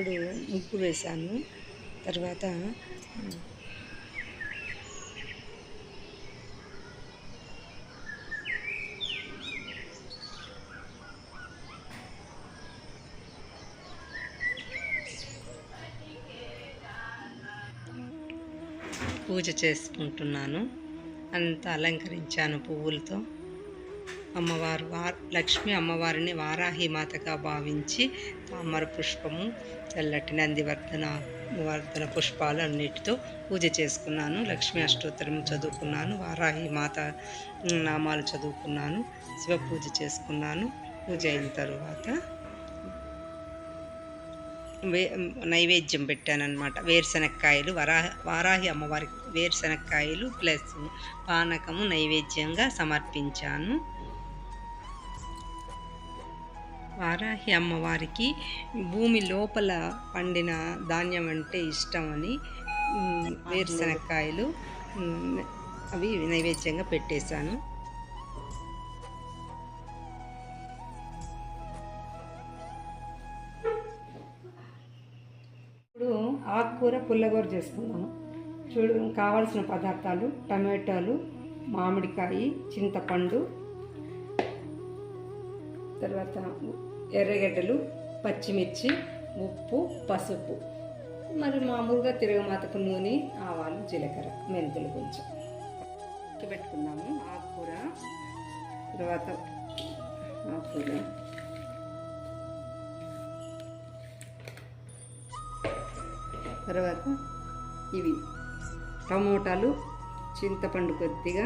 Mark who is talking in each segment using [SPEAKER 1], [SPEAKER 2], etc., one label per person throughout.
[SPEAKER 1] ఇప్పుడు ముగ్గు వేశాను. తర్వాత పూజ చేసుకుంటున్నాను. అంత అలంకరించాను పువ్వులతో. అమ్మవారు వా లక్ష్మి అమ్మవారిని వారాహి మాతగా భావించి తామర పుష్పము తెల్లటి నందివర్ధన వర్ధన పుష్పాలు అన్నిటితో పూజ చేసుకున్నాను. లక్ష్మీ అష్టోత్తరం చదువుకున్నాను వారాహి మాత నామాలు చదువుకున్నాను శివ పూజ చేసుకున్నాను పూజ అయిన తరువాత వే నైవేద్యం పెట్టానమాట వేరుశనక్కాయలు వరా వారాహి అమ్మవారికి వేరుశనక్కాయలు ప్లస్ పానకము నైవేద్యంగా సమర్పించాను. వారాహి అమ్మవారికి భూమి లోపల పండిన ధాన్యం అంటే ఇష్టమని అని వేరుశనక్కాయలు అవి నైవేద్యంగా పెట్టేశాను. ఇప్పుడు ఆకుకూర పుల్లగూర చేసుకున్నాము చూడు కావాల్సిన పదార్థాలు టమాటాలు మామిడికాయ చింతపండు తర్వాత ఎర్రగడ్డలు పచ్చిమిర్చి ఉప్పు పసుపు. మరి మామూలుగా తిరగమాతకు నూనె ఆవాలు జీలకర్ర మెంతులు కొంచెం. పెట్టుకున్నాము ఆకుకూర. తర్వాత ఆకుకూర. తర్వాత ఇవి టమోటాలు చింతపండు కొద్దిగా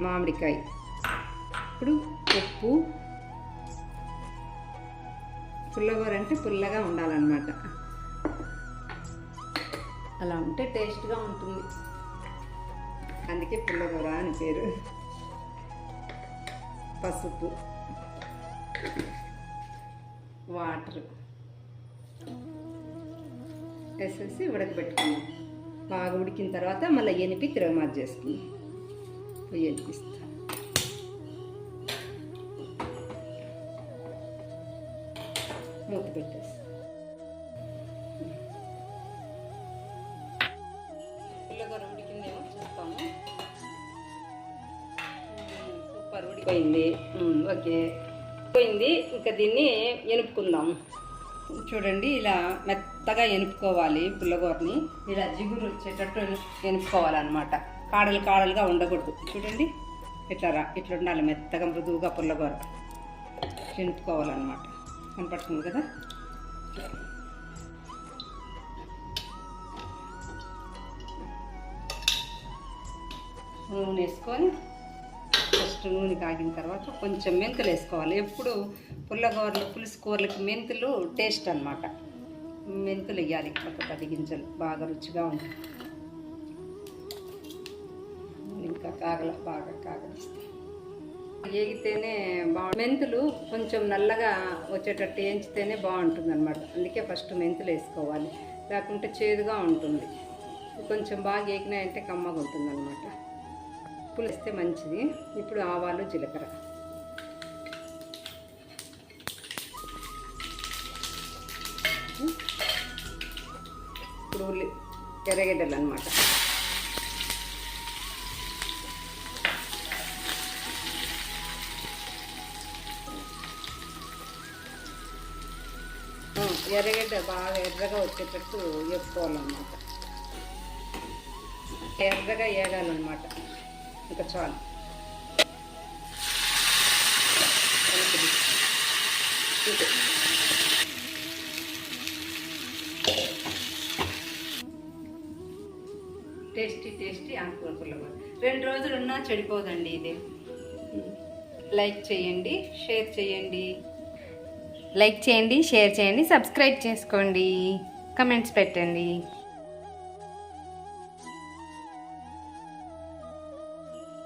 [SPEAKER 1] మామిడికాయ. ఇప్పుడు ఉప్పు పుల్లగూర అంటే పుల్లగా ఉండాలన్నమాట. అలా ఉంటే టేస్ట్గా ఉంటుంది. అందుకే పుల్లగూర అని పేరు. పసుపు. వాటర్. వేసేసి ఉడకబెట్టుకున్నాం బాగా ఉడికిన తర్వాత మళ్ళీ ఎనిపి తిరగమాత చేసుకున్నాం పొయ్యి ఎనిపిస్తాం మూత పెట్టేసి పుల్లగూర ఉడికిందేమో చూస్తాము. సూపర్ ఉడికిపోయింది. ఓకే. పోయింది ఇంకా దీన్ని ఎనుపుకుందాం. చూడండి ఇలా మెత్తగా ఎనుపుకోవాలి పుల్లగూరని. ఇలా జిగురు వచ్చేటట్టు ఎనుపుకోవాలన్నమాట. కాడలు కాడలుగా ఉండకూడదు. చూడండి ఇట్లా రా ఇట్లా ఉండాలి మెత్తగా మృదువుగా పుల్లగూర. ఎనుపుకోవాలన్నమాట. కనపడుతుంది కదా? నూనె వేసుకొని ఫస్ట్ నూనె కాగిన తర్వాత కొంచెం మెంతులు వేసుకోవాలి. ఎప్పుడు పుల్లగూరలు పులుసు కూరలకి మెంతులు టేస్ట్ అన్నమాట. మెంతులు వేయాలి ఒక పది గింజలు. బాగా రుచిగా ఉంటుంది. ఇంకా కాగల బాగా కాగలిస్తాయి వేగితేనే బాగు మెంతులు కొంచెం నల్లగా వచ్చేటట్టు వేయించితేనే బాగుంటుంది అనమాట అందుకే ఫస్ట్ మెంతులు వేసుకోవాలి. లేకుంటే చేదుగా ఉంటుంది. కొంచెం బాగా వేగినాయంటే కమ్మగా ఉంటుంది అనమాట పులిస్తే మంచిది. ఇప్పుడు ఆవాలు జీలకర్ర. ఇప్పుడు ఉల్లి ఎర్రగడ్డలు అనమాట ఎర్రగడ్డ బాగా ఎర్రగా వచ్చేటట్టు వేసుకోవాలన్నమాట. ఎర్రగా వేగాలన్నమాట ఇంకా చాలు. టేస్టీ టేస్టీ ఆకుకూర పుల్లగూర రెండు రోజులు ఉన్నా చెడిపోదండి ఇది. లైక్ చేయండి షేర్ చేయండి.
[SPEAKER 2] లైక్ చేయండి షేర్ చేయండి సబ్స్క్రైబ్ చేసుకోండి. కమెంట్స్ పెట్టండి.